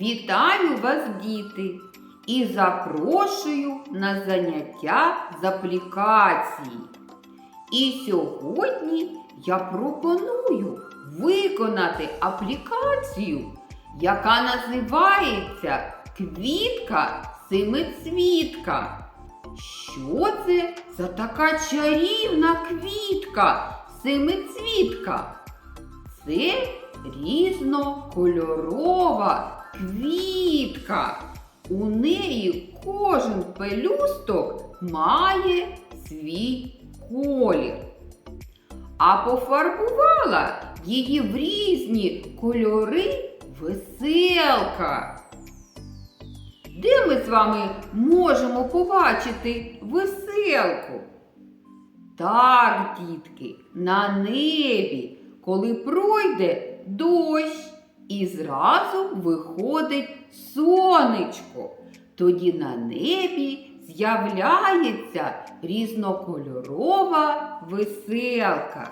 Вітаю вас, діти, і запрошую на заняття з аплікації. І сьогодні я пропоную виконати аплікацію, яка називається Квітка семицвітка. Що це за така чарівна квітка семицвітка? Це різнокольорова квітка. У неї кожен пелюсток має свій колір. А пофарбувала її в різні кольори веселка. Де ми з вами можемо побачити веселку? Так, дітки, на небі, коли пройде дощ і зразу виходить сонечко, тоді на небі з'являється різнокольорова веселка.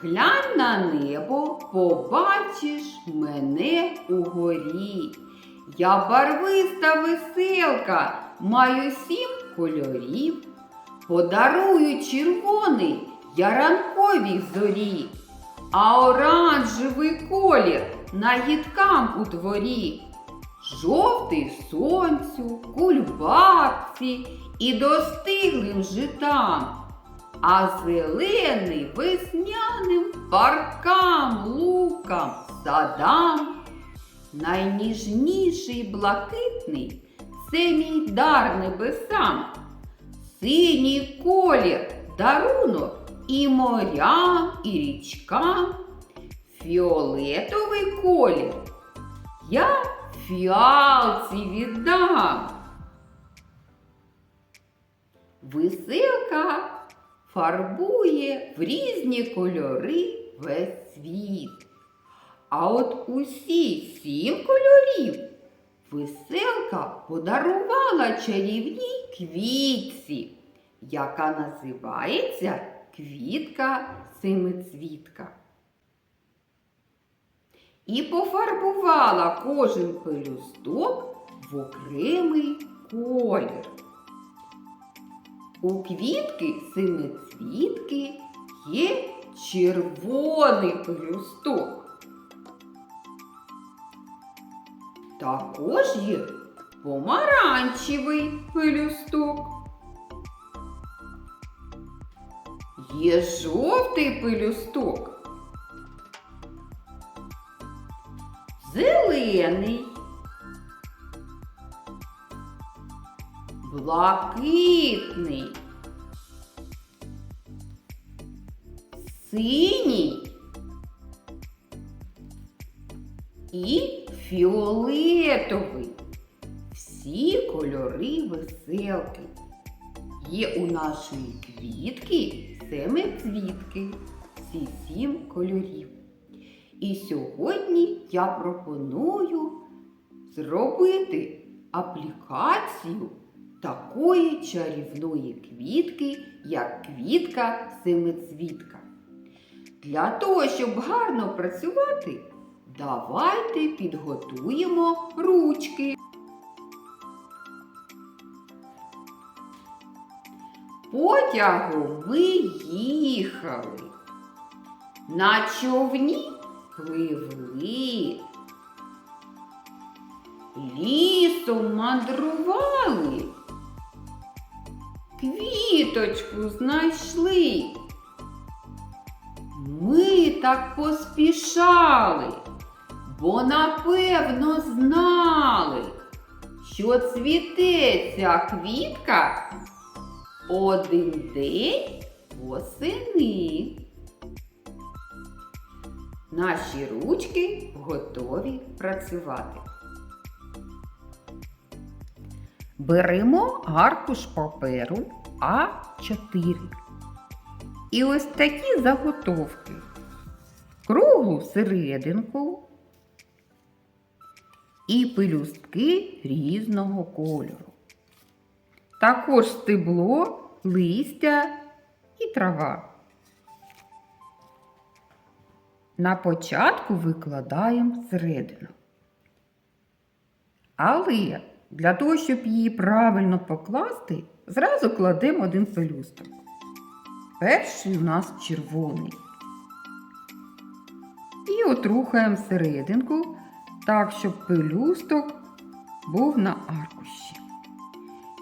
Глянь на небо, побачиш мене угорі. Я барвиста веселка, маю сім кольорів. Подарую червоний я ранковій зорі, а оранжевий колір нагідкам у дворі. Жовтий сонцю, кульбабці і достиглим житам а зелений весняним паркам, лукам, садам. Найніжніший блакитний це мій дар небесам, синій колір, дарунок і морям, і річкам, фіолетовий колір я фіалці віддам. Веселка фарбує в різні кольори весь світ. А от усі сім кольорів веселка подарувала чарівній квітці, яка називається квітка семицвітка. І пофарбувала кожен пелюсток в окремий колір. У квітки семицвітки є червоний пелюсток. Також є помаранчевий пелюсток. Є жовтий пелюсток. Зелений. блакитний, синій і фіолетовий. Всі кольори веселки. Є у нашої квітки семицвітки, всі сім кольорів. І сьогодні я пропоную зробити аплікацію такої чарівної квітки, як квітка семицвітка. Для того, щоб гарно працювати, давайте підготуємо ручки. Потягом ми їхали. На човні пливли. Лісом мандрували квіточку знайшли. Ми так поспішали, бо напевно знали, що цвіте ця квітка один день восени. Наші ручки готові працювати. Беремо аркуш паперу А4. І ось такі заготовки. Круглу серединку і пелюстки різного кольору. Також стебло, листя і трава. На початку викладаємо середину. Але для того, щоб її правильно покласти, зразу кладемо один пелюсток. Перший у нас червоний. І от рухаємо серединку так, щоб пелюсток був на аркуші.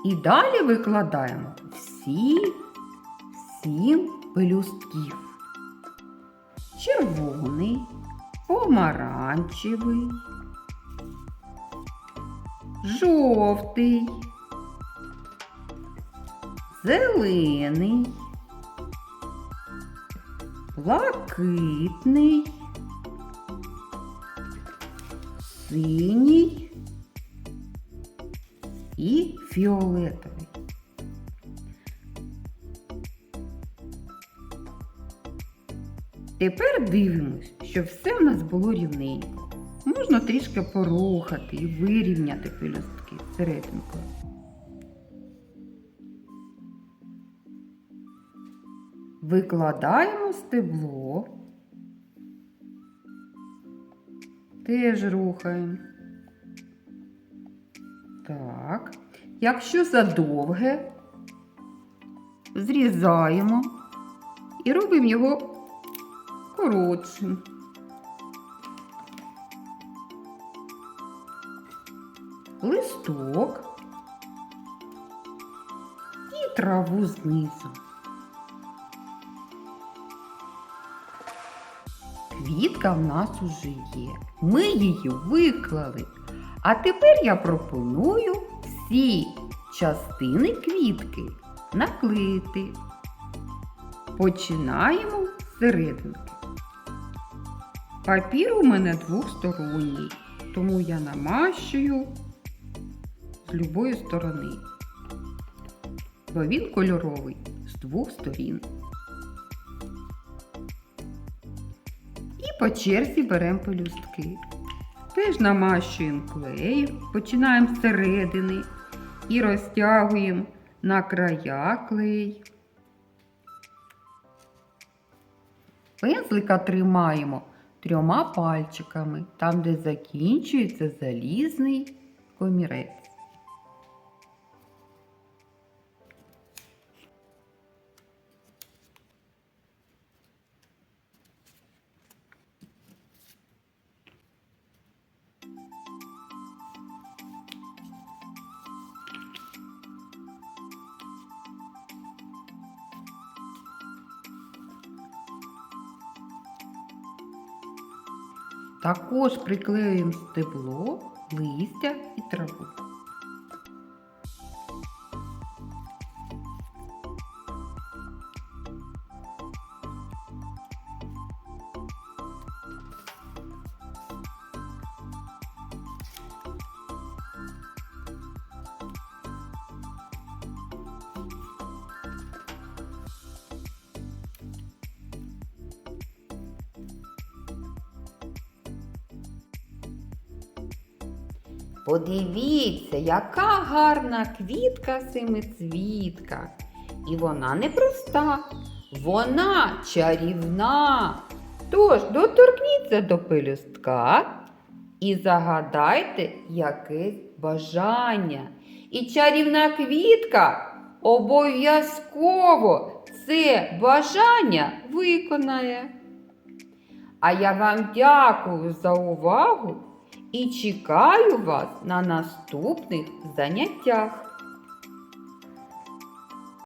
І далі викладаємо всі сім пелюстків. Червоний, помаранчевий, жовтий, зелений, блакитний, синій і фіолетовий. Тепер дивимось, щоб все в нас було рівненько. Можна трішки порухати і вирівняти пелюстки серединкою. Викладаємо стебло. Теж рухаємо. Так. Якщо задовге, зрізаємо і робимо його коротшим. Листок і траву знизу. Квітка в нас уже є. Ми її виклали. А тепер я пропоную всі частини квітки наклеїти. Починаємо з серединки. Папір у мене двосторонній, тому я намащую з любої сторони. Бо він кольоровий з двох сторін. І по черзі беремо пелюстки. Теж намащуємо клеєм, починаємо з середини і розтягуємо на края клей. Пензлика тримаємо трьома пальчиками, там, де закінчується залізний комірець. Також приклеюємо стебло, листя і траву. Подивіться, яка гарна квітка семицвітка. І вона не проста, вона чарівна. Тож доторкніться до пелюстка і загадайте якесь бажання. І чарівна квітка обов'язково це бажання виконає. А я вам дякую за увагу і чекаю вас на наступних заняттях.